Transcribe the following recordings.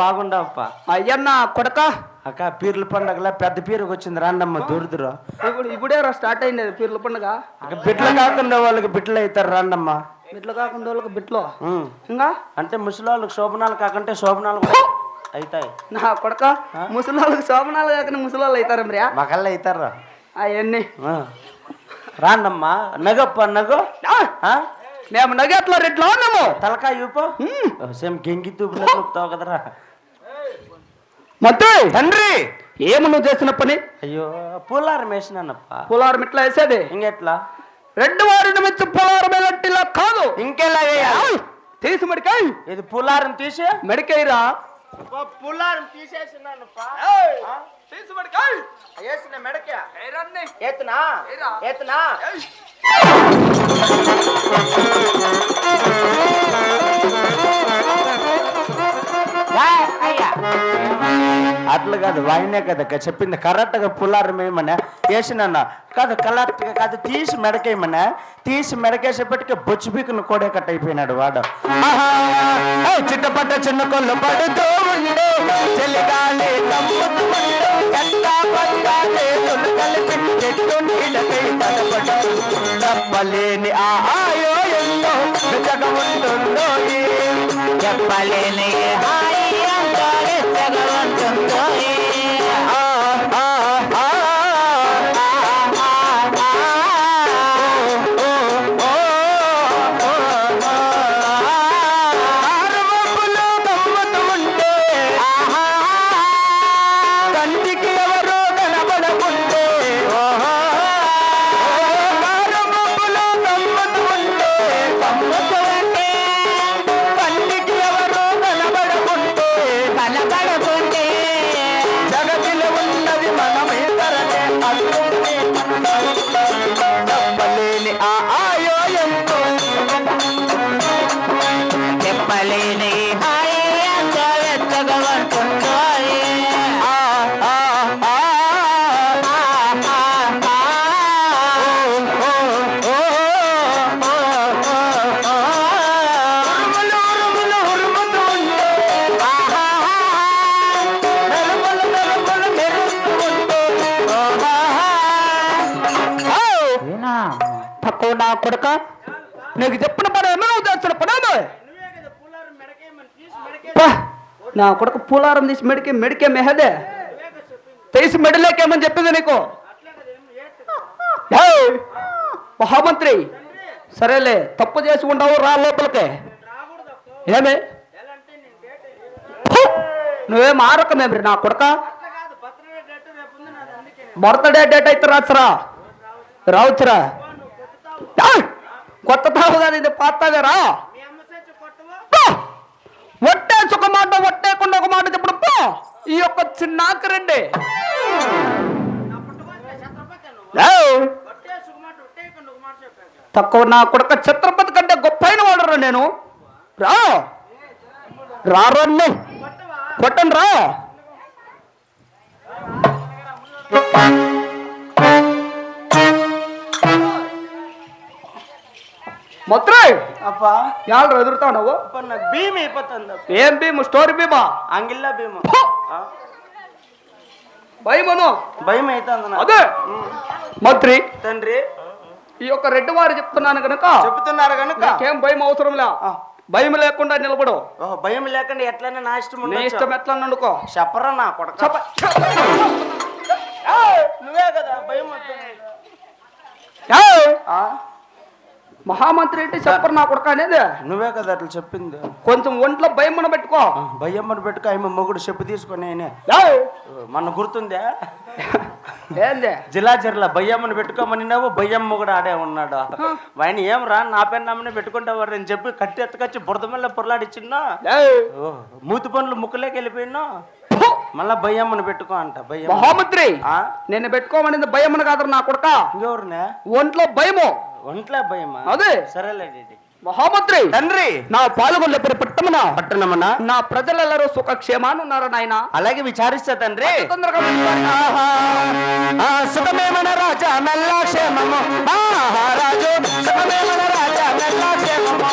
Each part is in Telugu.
బాగుండవప్ప. అయ్యన్న కొడక. అక్క పీర్ల పండగలా పెద్ద పీరుకు వచ్చింది రాండమ్మ దూరదురు. ఇప్పుడు ఇప్పుడే రా స్టార్ట్ అయింది పీర్ల పండుగ? బిడ్డలు కాకుండా వాళ్ళకి బిడ్డలు అవుతారు రాండమ్మ. బిట్లు కాకుండా వాళ్ళకి బిట్లో. ఇంకా? అంటే ముసలి వాళ్ళకి శోభనాలు కాకుంటే శోభనాలు కూడా అవుతాయి. నా కొడక ముసలి వాళ్ళకి శోభనాలు కాకుండా ముసలి వాళ్ళు అవుతారు మరి? మగళ్ళు అవుతారు? అవన్నీ. రాండమ్మా నగప్ప నగో? మేము నగేట్లో రెడ్లో మేము తలకాయ ఊపో? సేమ్ గెంగి చూపుతావు కదరా. మొత్తం తండ్రి! ఏమి నువ్వు చేసిన పని? అయ్యో పూలారం వేసినానప్ప పులారం ఎట్లా వేసేది. ఇంకెట్లా? రెడ్డి వారిని మెచ్చి పులారం ఎలాంటిలా కాదు. ఇంకెలా వేయాలి? తీసి మెడికాయ్ ఇది పూలారం తీసి? మెడికాయరా పూలారం తీసేసినానప్ప తీసి మెడికాయ్ వేసిన మెడకే. ఎత్తునా ఏరా. ఎత్తునా అట్లా కాదు వాయినే కదా చెప్పింది. కరెక్ట్గా గా పుల్లారం ఏమన్నా కాదు కరెక్ట్ కాదు తీసి మెడకేయమన్నా. తీసి మెడకేసేపటికి బొచ్చు పీకును కోడే కట్ అయిపోయినాడు వాడు. చిట్టపట్ట చిన్న కొల్లు పడుతూ ఉండే. చెలిగాలి కలిపి చెట్టు తప్పలేని ఆ ఆయో ఎంతో జగముంటుందో చెప్పలేని హాయి I'm కొడక? నీకు చెప్పిన పని ఏమైనా నువ్వు చేస్తున్న నా కొడుకు పూలారం తీసి మెడికే మెడికే మెహదే. తీసి మెడలేకేమని చెప్పింది నీకు? మహామంత్రి సరేలే తప్పు చేసి ఉండవు రా లోపలికి. ఏమే? నువ్వేం ఆరకమేమి నా కొడక? బర్త్డే డేట్ అయితే రాచురా రావచ్చురా. కొత్త తావు కాదు ఇది పాతదే రా పో. ఒట్టేసి ఒక మాట ఒట్టేకుండా ఒక మాట చెప్పడు పో! ఈ యొక్క చిన్నాకి రండి ఏయ్, తక్కువ నా కొడుక ఛత్రపతి కంటే గొప్పైన వాడు నేను. రా! రా రమ్ము కొట్టండి రా. యాళ్ళు ఎదురుతావు నువ్వు? అప్ప నాకు భీమ్ అయిపోతుంది ఏం భీము? స్టోరీ భీమా? అంగిల్లా భీమ్. ఫు! భయమను భయం అవుతుంది నాకు. అదే. మంత్రి తండ్రి. ఈ యొక్క రెడ్డి వారు చెప్తున్నాను కనుక చెబుతున్నారు కనుక నాకేం భయం అవసరం లే ఆ. భయం లేకుండా నిలబడు. భయం లేకుండా ఎట్లయినా నా ఇష్టం నీ. ఇష్టం ఎట్లా అనుకో చెప్పరా నా కొడక? నువ్వే కదా భయం? మహామంత్రి అంటే చెప్పరు నా కొడుక అనేది. నువ్వే కదా అట్లా చెప్పింది. కొంచెం ఒంట్లో భయం మన పెట్టుకో. భయం అని పెట్టుకో ఆమె మొగుడు చెప్పు తీసుకొని ఆయనే. మన గుర్తుందే? ఏంది? జిల్లా జిల్లా భయ్యమ్మని పెట్టుకోమని నువ్వు భయ్యమ్మ కూడా ఆడే ఉన్నాడు. ఆయన ఏం రా నా పెన్నమ్మని పెట్టుకుంటావారు అని చెప్పి కట్టి ఎత్తకొచ్చి బురద మళ్ళీ పొరలాడిచ్చిన్నా మూతి పనులు ముక్కులేకి వెళ్ళిపోయినా! మళ్ళా భయ్యమ్మని పెట్టుకో అంట భయ్యమ్మ మహామంత్రి? నేను పెట్టుకోమనింది భయం అని కాదు నా కొడుక. ఇంకెవరినే? ఒంట్లో భయము. ఒంట్లో భయమా? అదే. సరేలే. మహామంత్రి! తండ్రి! నా పాల్గొన్న పట్టమన? పట్టణమన్నా నా ప్రజలెల్లరూ సుఖక్షేమాన్ని ఉన్నారు నాయన? అలాగే విచారిస్తా తండ్రి. తొందరగా సుఖమేమన రాజా మెల్లా క్షేమము. రాజు సుఖమేమన రాజా మెల్లా క్షేమము.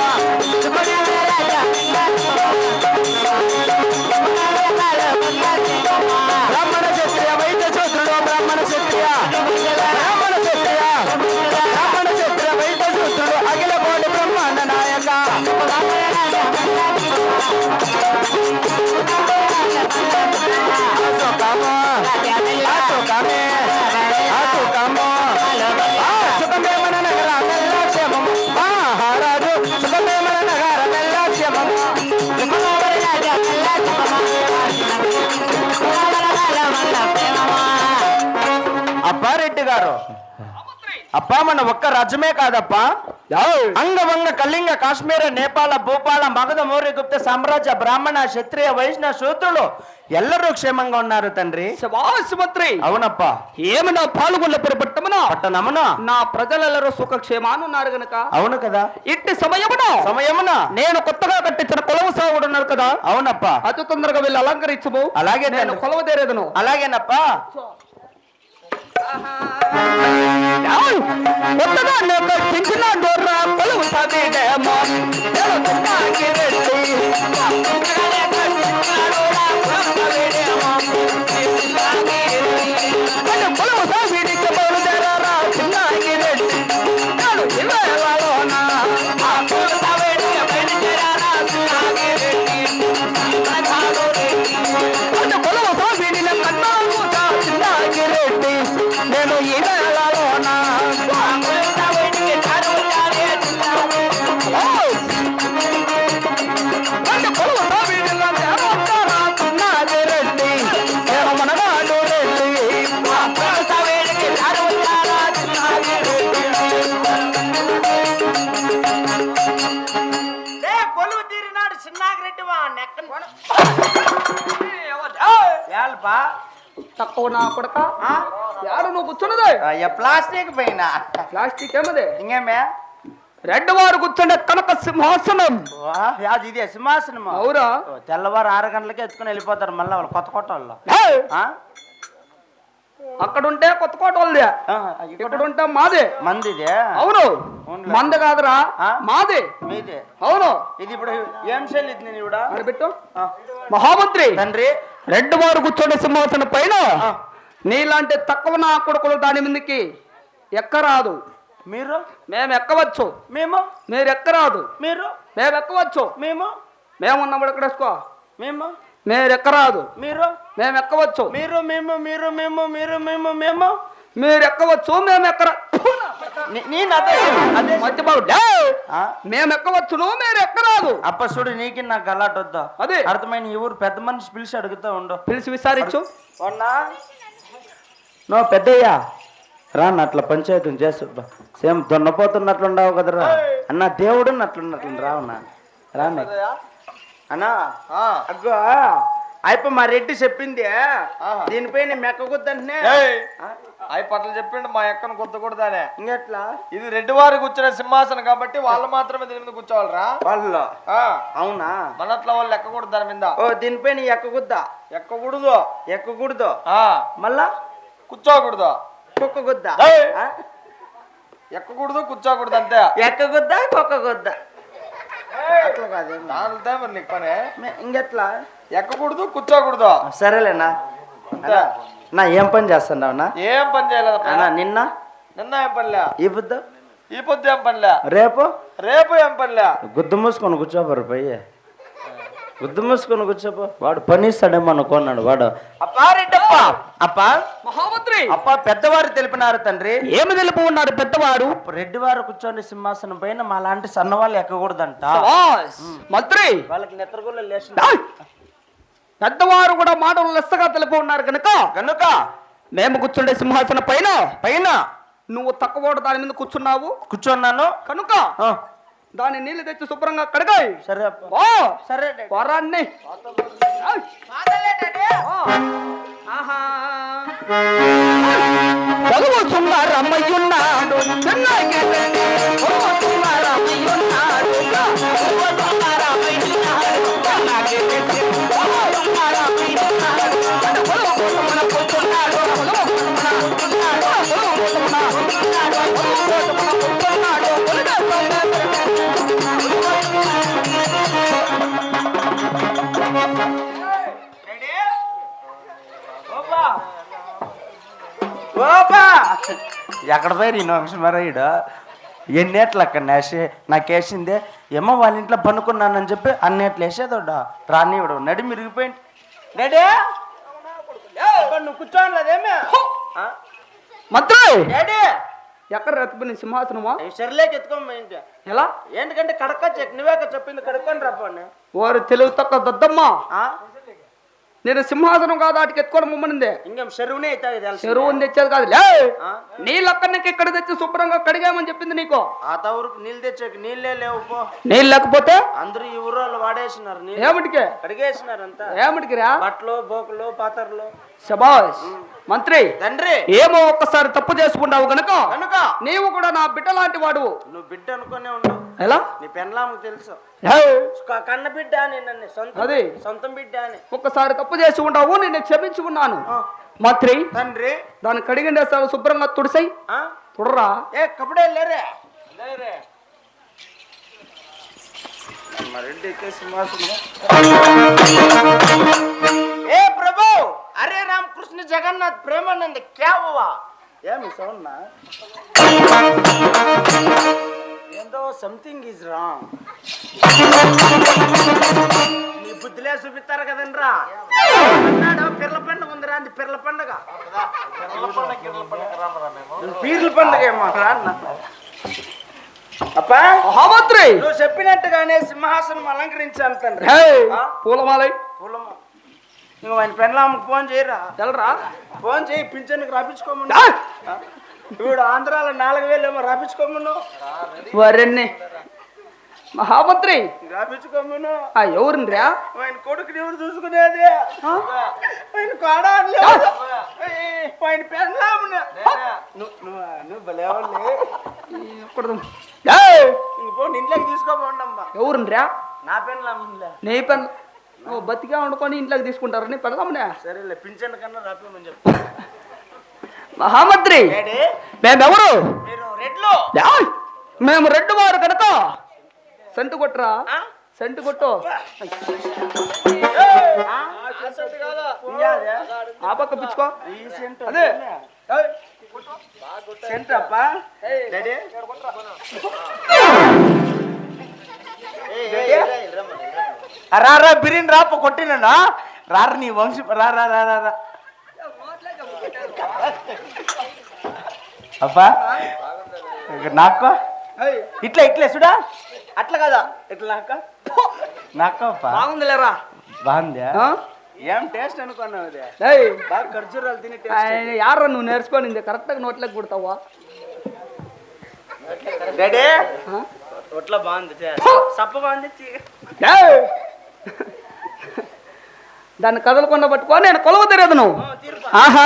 అప్పారెడ్డి గారు అప్పా మన ఒక్క రాజ్యమే కాదప్పా. అంగవంగ కళింగ కాశ్మీర నేపాల భూపాల మగధ మౌర్య గుప్త సామ్రాజ్య బ్రాహ్మణ క్షత్రియ వైష్ణవ శూద్రులు ఎల్లరూ క్షేమంగా ఉన్నారు తండ్రి. శభాష్ మంత్రి. అవునప్పా. ఏమన్నా పాల్గొన్న పట్టమన పట్టణమున నా ప్రజలెల్లరూ సుఖక్షేమాన్ని ఉన్నారు గనక. అవును కదా. ఇట్టి సమయమున సమయమున. నేను కొత్తగా కట్టించిన కొలవ సాగుడు ఉన్నారు కదా. అవునప్పా. అతి తొందరగా వెళ్ళి అలంకరించము. అలాగే నేను. కొలవ తీరేదను. అలాగేనప్పా. ఏయ్! కొత్తగా నేను కట్టించిన డోర్రా కొలవ సాగేదేమో. నేను చిన్నాకి వెళ్ళి తక్కువ నా కొడక. యాడు నువ్వు కూర్చున్నది? ప్లాస్టిక్ పైన ప్లాస్టిక్ ఏమది? ఇంకేమే? రెడ్ వారు కూర్చుండే కనక సింహాసనం. ఇదే అవురా. ఓ, తెల్లవారు ఆరు గంటలకి ఎత్తుకుని వెళ్ళిపోతారు మళ్ళీ వాళ్ళు కొత్త కొత్త వాళ్ళు? అక్కడ ఉంటే కొత్త కోట వాళ్ళది. ఇక్కడ ఉంటే మాదే. మందిదే. అవును. మంద కాదురా? మాదే. మీదే. అవును. ఇది ఇప్పుడు ఏం చెల్లింది నేను ఇప్పుడు పెట్టు. మహామంత్రి! తండ్రి! రెడ్ వారు కూర్చుండే సింహాసనం పైన. నీలాంటి తక్కువ నా కొడుకులు దాని మీదకి ఎక్కరాదు. మీరు? మేము? ఎక్కవచ్చు మేము మీరు? ఎక్కరాదు మీరు మేము? ఎక్కవచ్చు మేము మేమున్నప్పుడు ఎక్కడ వేసుకో? మేము? మీరు ఎక్కరాదు మీరు? మేము ఎక్కవచ్చు మీరు మేము మీరు మేము మీరు మేము మేము? మీరు ఎక్కవచ్చు మేము ఎక్కర నే- నేను అదే అదే మధ్య బాబు. డే! ఆ? మేము ఎక్కవచ్చును మీరు ఎక్కరాదు అప్ప చూడు నీకి నాకు గలాట్ వద్దా. అదే. అర్థమైన ఈ ఊరు పెద్ద మనిషి పిలిచి అడుగుతా ఉండు. పిలిచి అవునా నువ్వు పెద్దయ్యా. రా అట్లా పంచాయతీని చేసు సేమ్ దున్నపోతున్నట్లుండవు కదరా. అన్న దేవుడు అట్లున్నట్లు రావునా రా అన్న. అన్నా. అగ్గో అయిపో మా రెడ్డి చెప్పింది. దీనిపైన మెక్కకొద్దంటే అవి పట్ల చెప్పిండు మా ఎక్కను కొత్తకూడదానే ఇంకెట్లా? ఇది రెడ్డి వారు కూర్చునే సింహాసనం కాబట్టి వాళ్ళు మాత్రమే దీని మీద కూర్చోవాలరా? వాళ్ళు ఆ, అవునా? మనట్ల వాళ్ళు ఎక్కకూడదు దాని మీద. ఓ దీనిపైన ఎక్కకూడదు ఎక్కకూడదు ఆ, మళ్ళా? కూర్చోకూడదు. ఆ? ఎక్కకూడదు కూర్చోకూడదు అంతే. ఎక్కగుద్దా కుక్కగుద్దా అట్లా కాదు దానితో మరి నీకు పని? ఇంకెట్లా? ఎక్కకూడదు కూర్చోకూడదు? సరేలేనా? నా ఏం పని చేస్తున్నావునా ఏం పని చేయలేదు అన్నా నిన్న? నిన్న ఏం పనిలే? ఈ బుద్ధ ఈ పొద్దు ఏం పనిలే? రేపు? రేపు ఏం పనిలే? గుద్దు మూసుకొని కూర్చోబరు పోయి. గుద్దు మూసుకొని కూర్చోపో. వాడు పని ఇస్తాడేమో అనుకున్నాడు వాడు. అప్పారెడ్డప్ప అప్ప? మహామంత్రి. అప్ప పెద్దవారు తెలిపినారు తండ్రి. ఏమి తెలుపు ఉన్నాడు పెద్దవాడు? రెడ్డి వారు కూర్చొని సింహాసనం పైన మా లాంటి సన్నవాళ్ళు ఎక్కకూడదంట. శభాష్. మంత్రి. వాళ్ళకి నిద్రగోళ్ళు లేచిన ఏయ్! పెద్దవారు కూడా మాటలు లెస్సగా తెలుపు ఉన్నారు కనుక కనుక మేము కూర్చుండే సింహాసనం పైన పైన నువ్వు తక్కువ దాని మీద కూర్చున్నావు. కూర్చున్నాను. కనుక దాని నీళ్ళు తెచ్చి శుభ్రంగా కడగాయి. సరే ఓ సరే. వరాన్ని. ఏయ్! ఆ. ఎక్కడ పోయి నేను వంశమరాయుడు ఎన్నేట్లు అక్కడ నేసి నాకేసిందే ఏమో వాళ్ళ ఇంట్లో పనుకున్నానని చెప్పి అన్నేట్లు వేసేదోడా రానివాడు నడి మిరిగిపోయింది అబ్బా, నువ్వు కూర్చోలేదేమే మంత్రి! ఎక్కడ రత్తుకుని సింహాసనమా? సరిలేకి ఎత్తుకోమైంది ఎలా? ఏంటంటే కడక చెక్ నువ్వే కదా చెప్పింది కడుక్కొని రాపోండి వారు తెలుగు తక్కువ దద్దమ్మ. నేను సింహాసనం కాదు వాటికి ఎత్తుకొని ముమ్మనిందే ఇంకేం చెరువునే చెరువుని తెచ్చేది కాదు. లే? నీళ్ళు అక్కడికి ఇక్కడ తెచ్చి శుభ్రంగా కడిగామని చెప్పింది నీకు. ఆ తవరకు నీళ్ళు తెచ్చాక నీళ్ళే లేవు పో. నీళ్ళు లేకపోతే? అందరూ ఈ ఊరోళ్ళు వాడేసినారు ఏమిటికే? కడిగేసినారు అంతా ఏమిటికి రా? బట్టలు బోకులు పాతర్లు. శబాష్ మంత్రి తండ్రి. ఏమో ఒక్కసారి తప్పు చేసుకుంటావు గనుక కనుక నీవు కూడా నా బిడ్డ లాంటి వాడు నువ్వు బిడ్డ అనుకునే ఉండు ఎలా? నీ పెన్లాము తెలుసు. కన్న బిడ్డ అని నన్ను సొంత అది. సొంతం బిడ్డ అని. ఒక్కసారి తప్పు చేసి ఉంటావు నేను క్షమించుకున్నాను. మంత్రి తండ్రి. దాన్ని కడిగిండేస్తాను శుభ్రంగా తుడిసై ఆ? తుడరా. ఏ కప్పుడే లేరే లేరే ఏ ప్రభు! అరే రామకృష్ణ జగన్నాథ్ ప్రేమానంద క్యా హువా ఏమి సౌన్నా ఏందో సంథింగ్ ఈజ్ రాంగ్ నీ బుద్ధిలే చూపిస్తారు కదండ్రా. అన్నాడు పిర్ల పండుగ ఉందిరా అంది పిర్ల పండుగ. పీర్ల పండుగ ఏమో రా అన్న. అప్పా మహామంత్రి! నువ్వు చెప్పినట్టుగానే సింహాసనం అలంకరించాను తండ్రి? పూలమాలై. పూలమ్మ నువ్వు ఆయన పెళ్ళామకు ఫోన్ చేయరా? తెలరా? ఫోన్ చేయి పింఛన్కి రాపించుకోమను! ఇప్పుడు ఆంధ్రాలో నాలుగు వేలు ఏమో రాపించుకోమను. వరెన్ని? మహామంత్రి! రాపించుకోమను. ఆ ఎవరిని రా ఆయన కొడుకుని ఎవరు చూసుకునేది ఆయన. ఏయ్, ఆయన పెళ్ళామును నువ్వు భలేవాళ్ళే ఇంక పోండి ఇంట్లోకి తీసుకోపోండమ్మా. ఎవరిని రా నా పెళ్ళాములే నీ పెన్ నువ్వు బతిగా వండుకొని ఇంట్లోకి తీసుకుంటారని పెడదామనే సరేలే పింఛన్ కన్నా రాపిమని చెప్పు. మహామంత్రి! మేమెవరు! మేము రెడ్డు వారు కనుక! సెంటు కొట్టురా. ఆ? సెంటు కొట్టు? ఆ? పక్క పిచ్చుకో. అదే. ఏయ్, సెంట్ అప్ప. రారా బిర్యానీ రాప కొట్టినా రార నీ వంశ రా రా రా రా, రా. అబ్బా నాకో ఇట్లా ఇట్లా చూడా? అట్లా కదా? ఇట్లా నాక బాగుందిలేరా? బాగుందా? ఏం టేస్ట్ అనుకున్నావు బాగా ఖర్జూరాలు తిని యారా నువ్వు నేర్చుకోనింది కరెక్ట్గా నోట్లోకి కుడతావా? డాడీ? ఒట్లా బాగుంది. సప్ప బాగుంది! దాన్ని కదలకుండా పట్టుకో. నేను కొలవ తెలియదు నువ్వు. ఆహా.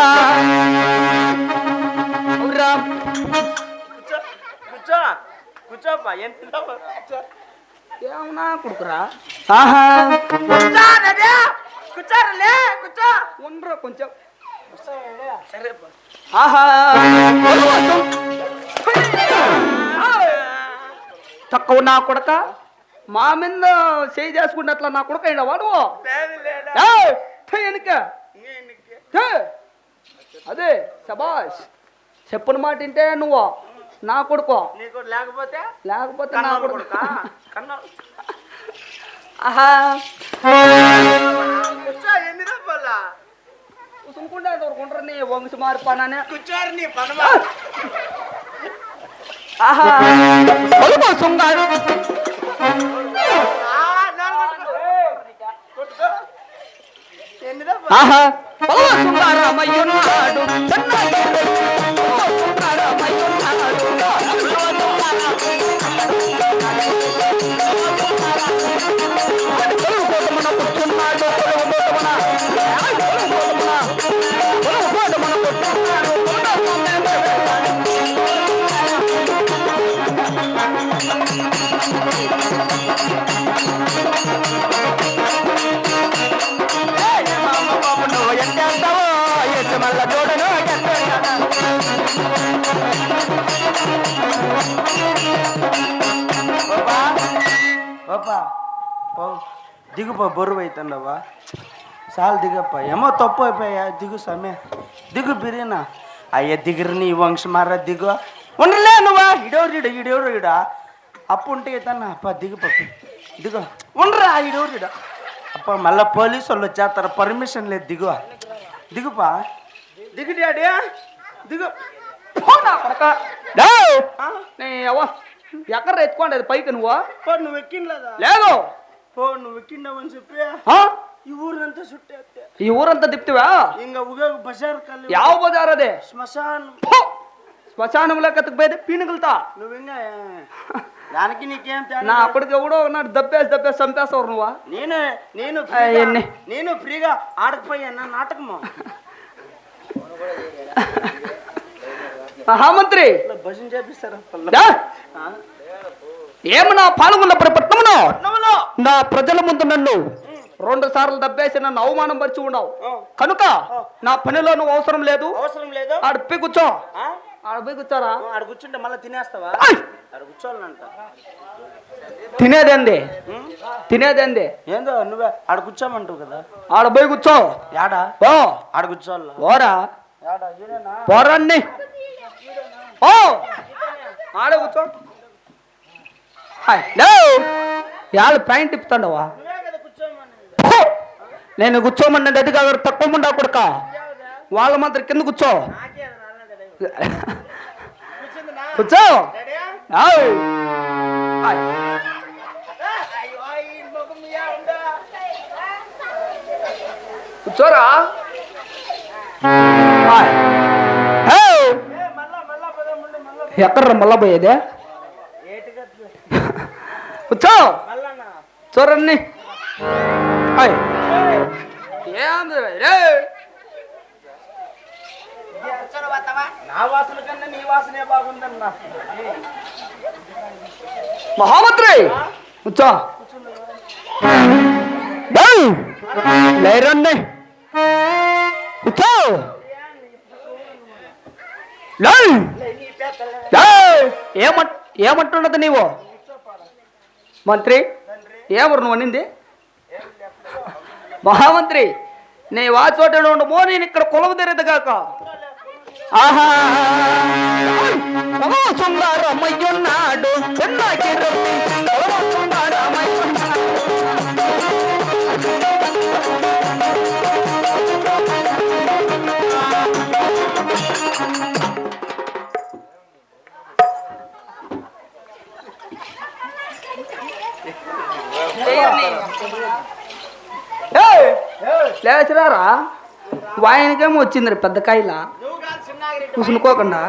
ఏమన్నా కుడుకురా? ఆహా. కూర్చో ఉండరా కొంచెం. సరే. ఆహా. తక్కువ నా కొడక? మా మీద చేయి చేసుకున్నట్ల నా కొడక అయినా వాడు? వెనక. అదే శబాష్ చెప్పిన మాట వింటే నువ్వు నా కొడుకో. లేకపోతే? లేకపోతే నా కొడుకు. ఆహా. చూసుకుంటే దొరుకుంటారు నీ వంశ మారిపోనానే? కూర్చోరు నీ పనమా? ఆహా. కొలుకో సుంగాడు ఎన్ని రూపాయలు ఆహా కొలువ సుంగారమయ్యున్నాడు దిగుపా బరువు అవుతుండవా చాలు దిగప్ప. ఏమో తప్పు అయిపోయా. దిగు సమయ దిగు బిర్యానా అయ్యా దిగురు నీ వంశమారా దిగు. ఉండలే నువ్వా? ఇడెవరు ఇడ ఇడెవరు ఇడ అప్పు ఉంటే తన అప్ప దిగు పప్పు దిగు. ఉండరా ఇడెవరు ఇడ అప్ప మళ్ళా పోలీసు వాళ్ళు వచ్చేస్తారు. పర్మిషన్ లేదు దిగు. దిగుపా. దిగు. డాడీ దిగు ఎక్కడ ఎత్తుకోండి? అది పైకి నువ్వు. నువ్వు ఎక్కినలేదా లేదు. పో నువ్వు చెప్పి ఆ? ఈ ఊరంతా చుట్టేస్తే ఈ ఊరంతా తిప్తివా ఇంకా ఉగా బజార్ కల్లి ಯಾವ బజార్ అదే శ్మశానం! శ్మశానంలో కతుకుపోయేది పీనుగులుతా. నువ్వు ఇంకా దానికి నీకేం తేడా? నా అప్పటికి ఎవడో ఉన్నాడు దబ్బేసి దబ్బేసి చంపేస్తావు నువ్వా? నేను నేను ఫ్రీగా- ఎన్ని? నేను ఫ్రీగా ఆడకపోయాను నాటకము. మహామంత్రి ఇట్లా భజన చేపిస్తారా? దా! ఏమన్నా పాల్గొన్నప్పుడు పట్టణమును పట్నంలో నా ప్రజల ముందు నన్ను రెండు సార్లు దబ్బేసి నన్ను అవమానం పరిచి ఆ, కనుక నా పనిలో నువ్వు అవసరం లేదు. అవసరం లేదు? ఆడిపోయి కూర్చో? ఆడిపోయి కూర్చోరా. ఆడ కూర్చుంటే మళ్ళీ తినేస్తావా! ఆడ కూర్చోవాలంట. తినేదేంది? ఉం? తినేదేంది? ఏందో నువ్వే ఆడ కూర్చోమంటావు కదా. ఆడపోయి కూర్చో. యాడా? ఓ. ఆడ కూర్చోవాలా? ఓరా పోరాన్ని. ఓ. ఆడ కూర్చో. యాళ్ళు ప్యాంట్ తిప్పుతాండవా ఫు! నేను కూర్చోమన్నా రెడ్డి కాదు తక్కువ ముండా కొడుక? వాళ్ళ మాత్రం కింద కూర్చో. కూర్చో. కూర్చోరా. ఎక్కడ మళ్ళా పోయేదే? కూర్చో. చూడండి. ఏంది రే నా వాసన కన్నా నీ వాసనే బాగుందన్నా. మహామంత్రి కూర్చో! లేరండి కూర్చో. ఏమంటున్నది నీవు? మంత్రి ఏమరు నువ్వు అనింది? మహామంత్రి నీ వాచోట ఉండమో నేను ఇక్కడ కులం తెరదు కాక. ఆహా. రమయ్యున్నాడు చిన్నకి రమయ్యున్నాడు లేచిరారా వాయనకేమో వచ్చింది రే పెద్ద కాయలా నువ్వు కాదు చిన్నాగిరెడ్డి కూసునుకోకుండా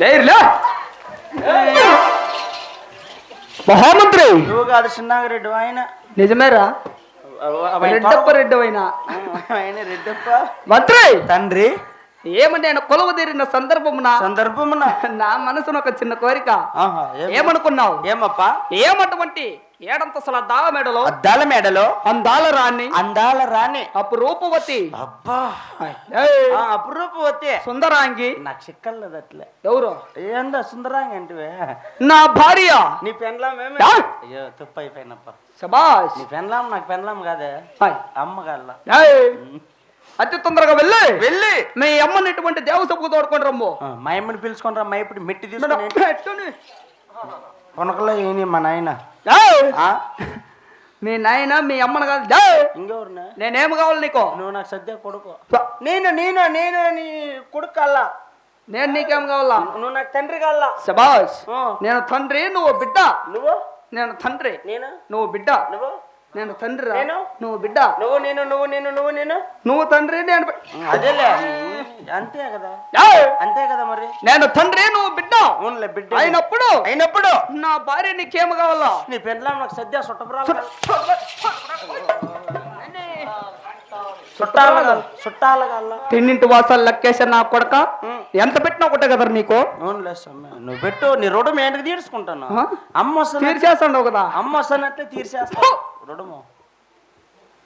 లేరులే. మహామంత్రి! నువ్వు కాదు చిన్నాగిరెడ్డి ఆయన నిజమేరా? రెడ్డప్ప రెడ్డి ఆయన రెడ్డప్ప. మంత్రి! తండ్రి. ఏమని నేను కొలవ తీరిన సందర్భమున సందర్భమున. నా మనసును ఒక చిన్న కోరిక. ఏమనుకున్నావు? ఏమప్పా? ఏమటువంటి ఏడంతసల దావ మెడలో అద్దాల మేడలో అందాల రాణి అందాల రాణి అపురూపవతి అబ్బా అపురూపవతి. సుందరాంగి. నాకు చిక్కలేదు అట్లే ఎవరు? ఏందో సుందరాంగి అంటే నా భార్య. నీ యా. అయ్యో తుప్పు అయిపోయినప్ప. శబాష్. నీ పెన్లాం నాకు పెన్లాం కాదే. అమ్మ కల్లా అతి తొందరగా వెళ్ళి. వెళ్ళి. మీ అమ్మని ఇటువంటి దేవసపు తోడుకొని రమ్ము. మా అమ్మని పిలుచుకొని రా మా ఇప్పుడు మెట్టి తీసుకొని కొనకలో ఏని మా నాయన? మీ నాయన మీ అమ్మని కాదు. ఏయ్, ఇంకెవరినా నేనేం కావాలి నీకు? నువ్వు నాకు సద్య కొడుకు. నేను నేను నేను నీ కొడుకు కల్లా నేను నీకేం కావాలా? నువ్వు నాకు తండ్రి కల్లా శబాష్ ఆ. నేను తండ్రి నువ్వు బిడ్డ. నువ్వు? నేను తండ్రి నేను? నువ్వు బిడ్డ. నువ్వు? నేను తండ్రి నేను? నువ్వు బిడ్డ నువ్వు నేను నువ్వు నేను నువ్వు నేను నువ్వు తండ్రి నేను అదేలే అంతే కదా అంతే కదా మరి నేను తండ్రి నువ్వు బిడ్డ అవునులే బిడ్డ అయినప్పుడు అయినప్పుడు నా భార్య నీకేం కావాలా నీ పెండ్లాం నాకు సద్య చుట్టపురాలు చుట్టాల చుట్టాల తిన్నింటి వాసాలు లెక్కేసా నా కొడక? ఎంత పెట్టినా ఒకటే కదా నీకు? నువ్వు పెట్టు నీ రుణం ఏంటికి తీర్చుకుంటాను? అమ్మ వస్తాను తీర్చేస్తాడు కదా? అమ్మ వస్తానట్లే తీర్చేస్తా. రుణము.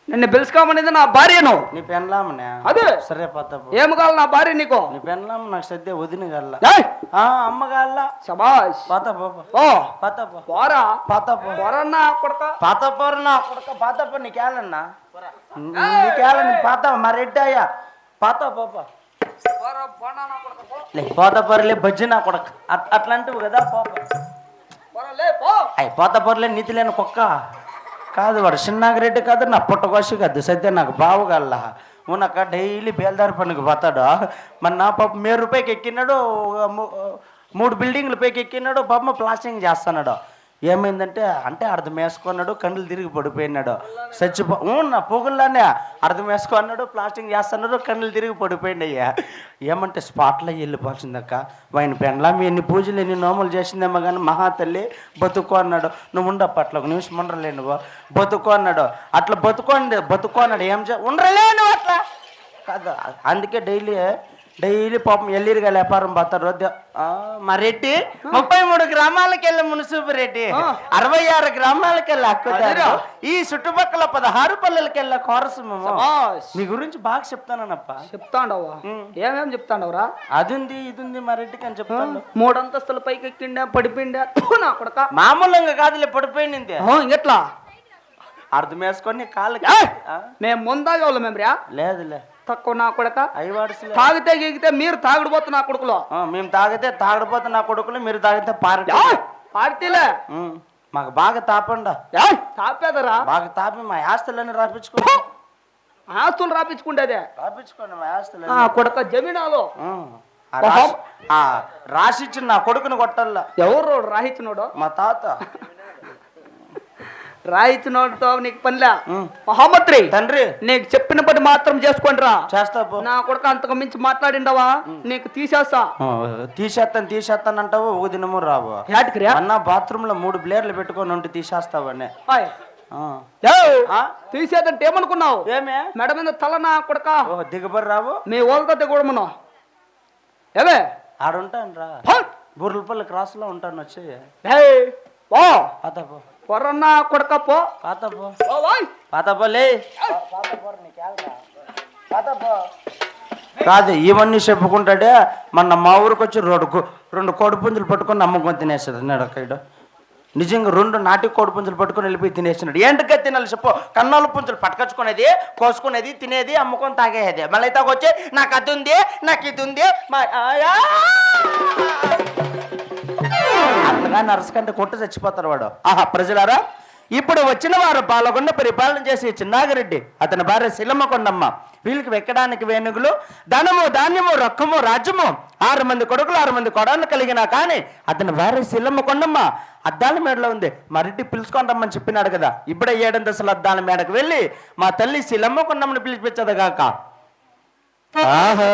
నిన్ను పిలుచుకోమనేది నా భార్యను. నీ పెన్లామనే అదే. సరే పత్తపు ఏం కావాలి నా భార్య నీకు? నీ పెన్లాం నాకు సద్య వదిన గల్లా. ఏయ్, ఆ అమ్మ గల్లా. శబాష్! పాత పాప ఓ! పాతప పోరా? పాతప పోరన్నా కొడక? పాతపోరు నా కొడుక పాతప నీకేలన్నా నీకేల నీ పాత మా రెడ్డి అయ్యా. పాత పాప. పోరా, పోనా నా కొడక, పో. లే పోతపరులే బజ్జి నా కొడక. అట్- అట్లాంటివి కదా పాప. పోరా, లే, పో. అయ్యి పోతపరులే నీతి లేని కుక్క. కాదు వాడు చిన్నాగిరెడ్డి కాదు నా పుట్టకోసి కాదు సత్య నాకు బావగల్ల ఉన్నక డైలీ బేల్దారి పనికి పోతాడు. మన నా పాప మేరు రూపాయికి ఎక్కినాడు మూడు బిల్డింగ్ల పైకి ఎక్కినాడు పాప ప్లాస్టింగ్ చేస్తున్నాడు. ఏమైందంటే అంటే అర్థం వేసుకున్నాడు కళ్ళు తిరిగి పడిపోయినాడు. చచ్చిపో నా పొగుల్లానే అర్థం వేసుకున్నాడు ప్లాస్టింగ్ చేస్తున్నాడు కళ్ళు తిరిగి పడిపోయినాయ్యా ఏమంటే స్పాట్లో వెళ్ళిపోతుందక్క వాయిన పెండ్లామి ఎన్ని పూజలు ఎన్ని నోములు చేసిందేమో కానీ మహాతల్లి బతుకో అన్నాడు నువ్వు ఉండ అట్లా ఒక నిమిషం ఉండలే నువ్వు. బతుకో అన్నాడు అట్లా బతుకోండి బతుకో అన్నాడు ఏం చే ఉండలేను నువ్వు అట్లా. కాదు అందుకే డైలీ డైలీ పాపం ఎల్లిరిగా వ్యాపారం పోతారు మా రెడ్డి ముప్పై మూడు గ్రామాలకు వెళ్ళి మున్సిపల్ రెడ్డి. అరవై ఆరు గ్రామాలకు వెళ్ళి అక్కుతారు ఈ చుట్టుపక్కల పదహారు పల్లెలకి వెళ్ళి కోరసము. మీ గురించి బాగా చెప్తానన్నప్ప. చెప్తాండవా ఏమేం చెప్తాండవరా అది ఉంది ఇది ఉంది మా రెడ్డికి అని చెప్తాను మూడు అంతస్తుల పైకి ఎక్కిండా పడిపోయిండా నా కొడక. మామూలుగా కాదులే పడిపోయింది ఇంకెట్లా అర్థం వేసుకొని కాళ్ళకి? మేము ముందాగా వాళ్ళం మేము రా లేదులే. తక్కువ నా కొడక. తాగితే గీగితే మీరు తాగుడుపోతు నా కొడుకులో. మేము తాగితే తాగడిపోతే నా కొడుకులు మీరు తాగితే పారటి. ఉమ్, మాకు బాగా తాపండా! తాపేదరా? బాగా తాపి మా ఆస్తులన్నీ రాపించుకో. ఆస్తులు రాపించుకుంటేదే రాపించుకోండి మా ఆ ఆస్తులన్నీ కొడక జమీనాలో. రాసిచ్చిన నా కొడుకుని కొట్టల్లా ఎవరు రాహిచ్చినోడు? మా తాత. రాయిచ్చినోడితో నీకు పనిలే. ఉమ్, మహమ్మత్రి తండ్రి. నీకు చెప్పిన పని మాత్రం చేసుకోండిరా. చేస్తా నా కొడుకు అంతకు మించి మాట్లాడిండవా? నీకు తీసేస్తా. తీసేస్తాను తీసేస్తాను అంటావు ఒక దినము రావు. యాటికి రా. అన్న బాత్రూమ్లో మూడు బ్లేర్లు పెట్టుకొని ఉంటే తీసేస్తావని? తీసేదంటే ఏమనుకున్నావు? ఏమే? మెడ మీద తల నా కొడక? దిగబడి రావు. మీ వాళ్ళతో దిగూడమను ఏవే ఆడుంటాను రా ఫ! బుర్రలపల్లి క్రాస్లో ఉంటాను వచ్చి ఏయ్! పొరన్నా కొడక పో పాత పో ఓ వాయ్! పాత పోలే కాదు ఇవన్నీ చెప్పుకుంటాడే మొన్న మా ఊరికి వచ్చి రెండు రెండు కోడి పుంజులు పట్టుకొని నమ్ముకొని తినేసాడు అన్నాడు నిజంగా రెండు నాటి కోడి పుంజులు పట్టుకొని వెళ్ళిపోయి తినేసినాడు ఏంటిగా తినాలి చెప్పు? కన్నాలు పుంజులు పట్టుకొచ్చుకునేది కోసుకునేది తినేది అమ్ముకొని తాగేది మళ్ళీ తాగొచ్చి నాకు అది ఉంది నాకు ఇది ఉంది మా ఆయా! అట్లగా నరసకంటే కొట్టు చచ్చిపోతారు వాడు. ఆహా ప్రజలారా ఇప్పుడు వచ్చిన వారు పాలకొండ పరిపాలన చేసే చిన్నాగిరెడ్డి అతని భార్య శిలమ్మ కొండమ్మ వీళ్ళకి వెక్కడానికి వేణుగులు ధనము ధాన్యము రొక్కము రాజ్యము ఆరు మంది కొడుకులు ఆరు మంది కొడాలు కలిగినా కానీ అతని భార్య శిలమ్మ కొండమ్మ అద్దాల మేడలో ఉంది. మరిటి పిలుచుకుంటామని చెప్పినాడు కదా. ఇప్పుడే ఏడంతసలు అద్దాల మేడకు వెళ్ళి మా తల్లి శిలమ్మ కొండమ్మని పిలిపించదుగాక ఆహా.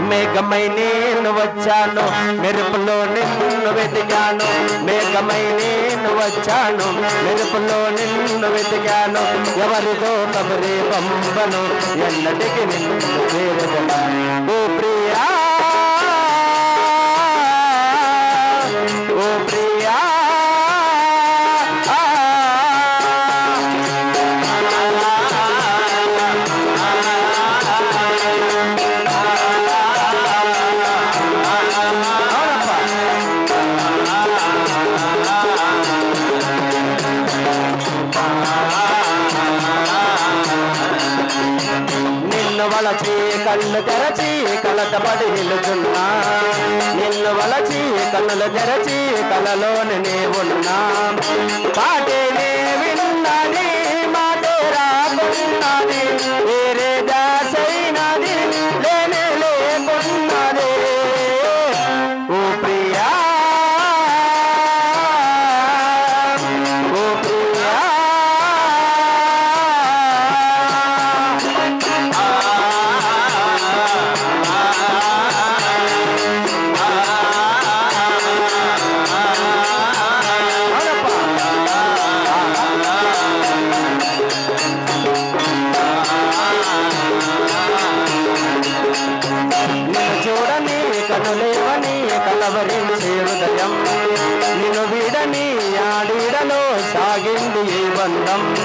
మేఘమై నేను వచ్చాను మెరుపులో నిన్ను వెతికాను. మేఘమై నేను వచ్చాను మెరుపులో నిన్ను వెతికాను. ఎవరితో కబరే పంపను ఎన్నటికి నిన్ను చేరదను వలచి కళ్ళు తెరచి కలతపడి నిలుచున్నా. నిన్ను వలచి కన్నులు తెరచి కలలోని నే ఉన్నా పాటే నే విన్నది మాటే రాకున్నది. Bandam.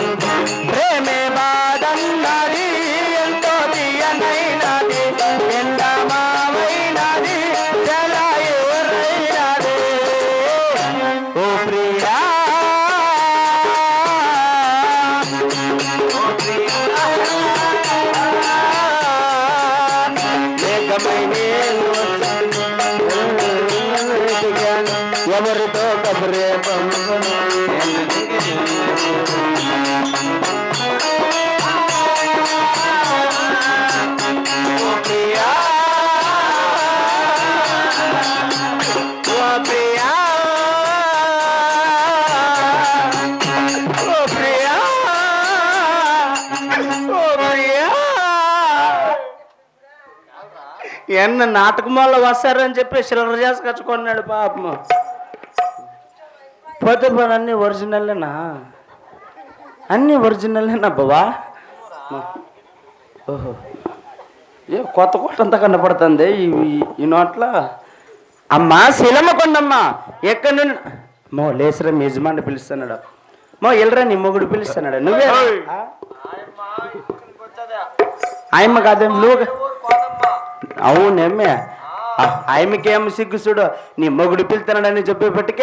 ఎన్న నాటకం వల్ల వస్తారని చెప్పి చిల్లర చేసుకొచ్చుకున్నాడు పాపం. పోతే పోనీ అన్ని ఒరిజినల్లేనా అన్ని ఒరిజినల్లేనా బావా. ఓహో. ఏ కొత్త కొత్త అంతా కనపడుతుంది ఈ నోట్ల. అమ్మా శిలమ్మ కొండమ్మా. ఎక్కడి నుండి? మో లేసరా మీ యజమాని పిలుస్తున్నాడు. మో ఎల్రా నీ మొగుడు పిలుస్తున్నాడు. నువ్వే? ఆయమ్మ కాదేం నువ్వు అవునేమ్మే. ఆయమకేం సిగ్గుసుడు నీ మొగుడు పిలుతున్నాడని చెప్పేపటికి